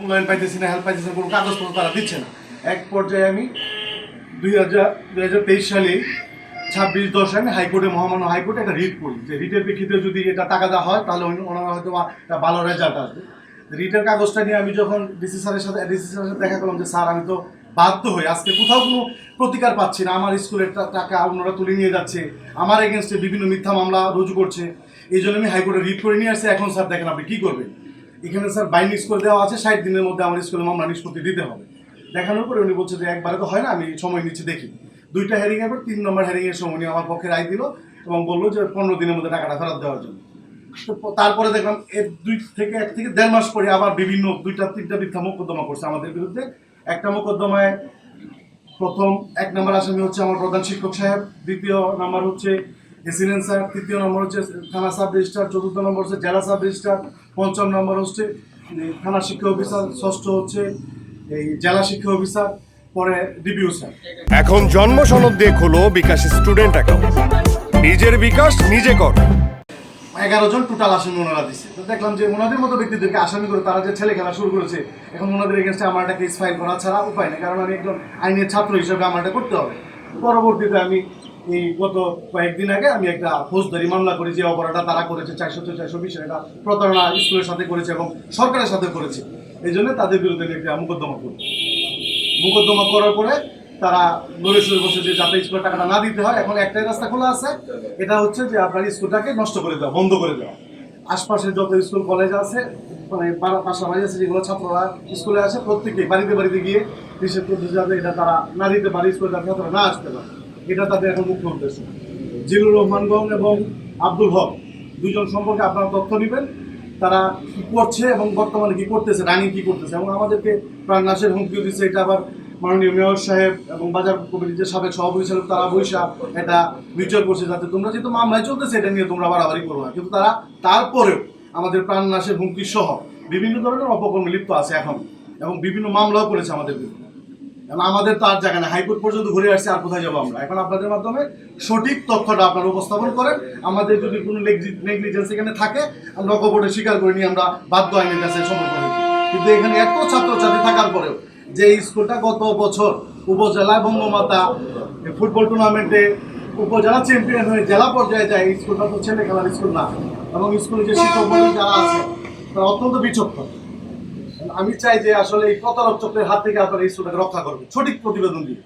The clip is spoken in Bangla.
মূল্যায়ন পাইতেছি না হেল্প পাইতেছি কোনো কাগজপত্র তারা দিচ্ছে না। এক পর্যায়ে আমি দুই হাজার দুই হাজার তেইশ সালে ছাব্বিশ দশ আমি হাইকোর্টে, মহামান্য হাইকোর্টে একটা রিট করি। যে রিটের প্রেক্ষিতে যদি এটা টাকা দেওয়া হয়, তাহলে ওনারা হয়তো একটা ভালো রেজাল্ট আসবে। রিটের কাগজটা নিয়ে আমি যখন ডিসি স্যারের সাথে ডিসি স্যারের সাথে দেখা করলাম যে, স্যার, আমি তো বাধ্য হই। আজকে কোথাও কোনো প্রতিকার পাচ্ছি না। আমার স্কুলের টাকা ওনারা তুলে নিয়ে যাচ্ছে। আমার এগেনস্টে বিভিন্ন মিথ্যা মামলা রুজু করছে। এই জন্য আমি হাইকোর্টে রিট করে নিয়ে আসছি। এখন স্যার দেখেন আপনি কী করবেন? এখানে স্যার বাইন্ডিংস করে দেওয়া আছে, ষাট দিনের মধ্যে আমার স্কুলে মামলা নিষ্পত্তি দিতে হবে। দেখানোর পরে উনি বলছে যে একবারে তো হয় না, আমি সময় নিচ্ছি, দেখি। দুইটা হেরিং এর পর তিন নম্বর হেরিং এর সময় উনি আমার পক্ষে রায় দিল এবং বলল যে পনেরো দিনের মধ্যে টাকাটা ফেরত দেওয়ার জন্য। তারপরে দেখলাম এর দুই থেকে এক থেকে দেড় মাস পরে আবার বিভিন্ন দুইটা, তিনটা মিথ্যা মোকদ্দমা করছে আমাদের বিরুদ্ধে। একটা মোকদ্দমায় প্রথম এক নম্বর আসামি হচ্ছে আমার প্রধান শিক্ষক সাহেব, দ্বিতীয় নাম্বার হচ্ছে এসিলেন্স স্যার তৃতীয় নম্বর হচ্ছে থানা সাব রেজিস্ট্রার চতুর্থ নম্বর হচ্ছে জেলা সাব রেজিস্ট্রার পঞ্চম নম্বর হচ্ছে থানা শিক্ষা অফিসার ষষ্ঠ হচ্ছে এই জেলা শিক্ষা অফিসার পরে ডিবিও স্যার। এখন জন্ম সনদ দিয়ে খোলো বিকাশ স্টুডেন্ট অ্যাকাউন্ট। নিজের বিকাশ নিজে কর। এগারো জন টোটাল আসামি ওনারা দিচ্ছে তো দেখলাম যে ওনাদের মতো ব্যক্তিদেরকে আসামি করে তারা যে ছেলে খেলা শুরু করেছে এখন ওনাদের এগেনস্টে আমার একটা কেস ফাইল করা ছাড়া উপায় নেই কারণ আমি একজন আইনের ছাত্র হিসেবে আমার এটা করতে হবে। পরবর্তীতে আমি এই গত কয়েকদিন আগে আমি একটা ফৌজদারি মামলা করি যে অপরাধটা তারা করেছে, চারশো চারশো বিশ এটা প্রতারণা স্কুলের সাথে করেছে এবং সরকারের সাথে করেছে। এই জন্য তাদের বিরুদ্ধে একটা মোকদ্দমা করি মোকদ্দমা করার পরে তারা সরে বসে যে যাতে স্কুলের টাকাটা না দিতে হয়, এখন একটাই রাস্তা খোলা আছে, এটা হচ্ছে যে আপনার স্কুলটাকে নষ্ট করে দেওয়া, বন্ধ করে দেওয়া। আশপাশে যত স্কুল, কলেজ আছে মানে পাশাপাশি আছে যেগুলো ছাত্ররা স্কুলে আসে, প্রত্যেকে বাড়িতে বাড়িতে গিয়ে নিষেধ করতে যাতে এটা তারা না দিতে পারে স্কুলে ছাত্ররা না আসতে পারে। এটা তাদের এখন মুখ্য উদ্দেশ্য জিলুর রহমান গং এবং আব্দুল হক দুজন সম্পর্কে আপনারা তথ্য নেবেন। তারা কি করছে এবং বর্তমানে কি করতেছে, রানিং কি করতেছে, এবং আমাদেরকে প্রাণ নাশের হুমকিও দিচ্ছে। এটা আবার মাননীয় মেয়র সাহেব এবং বাজার কমিটির যে সাবেক সভাপতি ছিল তারা বৈশা এটা মিউচুয়াল করছে যাতে তোমরা যেহেতু মামলায় চলতেছে, এটা নিয়ে তোমরা বাড়াবাড়ি করো না। কিন্তু তারা তারপরেও আমাদের প্রাণ নাশের হুমকি সহ বিভিন্ন ধরনের অপকর্মে লিপ্ত আছে এখন, এবং বিভিন্ন মামলাও করেছে আমাদের বিরুদ্ধে। এখন আমাদের তো আর জায়গা না হাইকোর্ট পর্যন্ত ঘুরে আসছে, আর কোথায় যাব আমরা? এখন আপনাদের মাধ্যমে সঠিক তথ্যটা আপনারা উপস্থাপন করেন। আমাদের যদি কোনো নেগলিজেন্স এখানে থাকে, আমরা কপটে স্বীকার করে নিয়ে আমরা বাধ্য আইনের কাছে সমর্পণ করি কিন্তু এখানে এত ছাত্রছাত্রী থাকার পরেও যে স্কুলটা গত বছর উপজেলা বঙ্গমাতা ফুটবল টুর্নামেন্টে উপজেলা চ্যাম্পিয়ন হয়ে জেলা পর্যায়ে যায় স্কুলটা তো ছেলে খেলার স্কুল না। এবং স্কুলে যে শিক্ষক যারা আছে, তারা অত্যন্ত বিচক্ষণ। আমি চাই যে আসলে এই প্রতারক চক্রের হাত থেকে আপনারা এই রক্ষা করবেন। সঠিক প্রতিবেদন দিয়ে।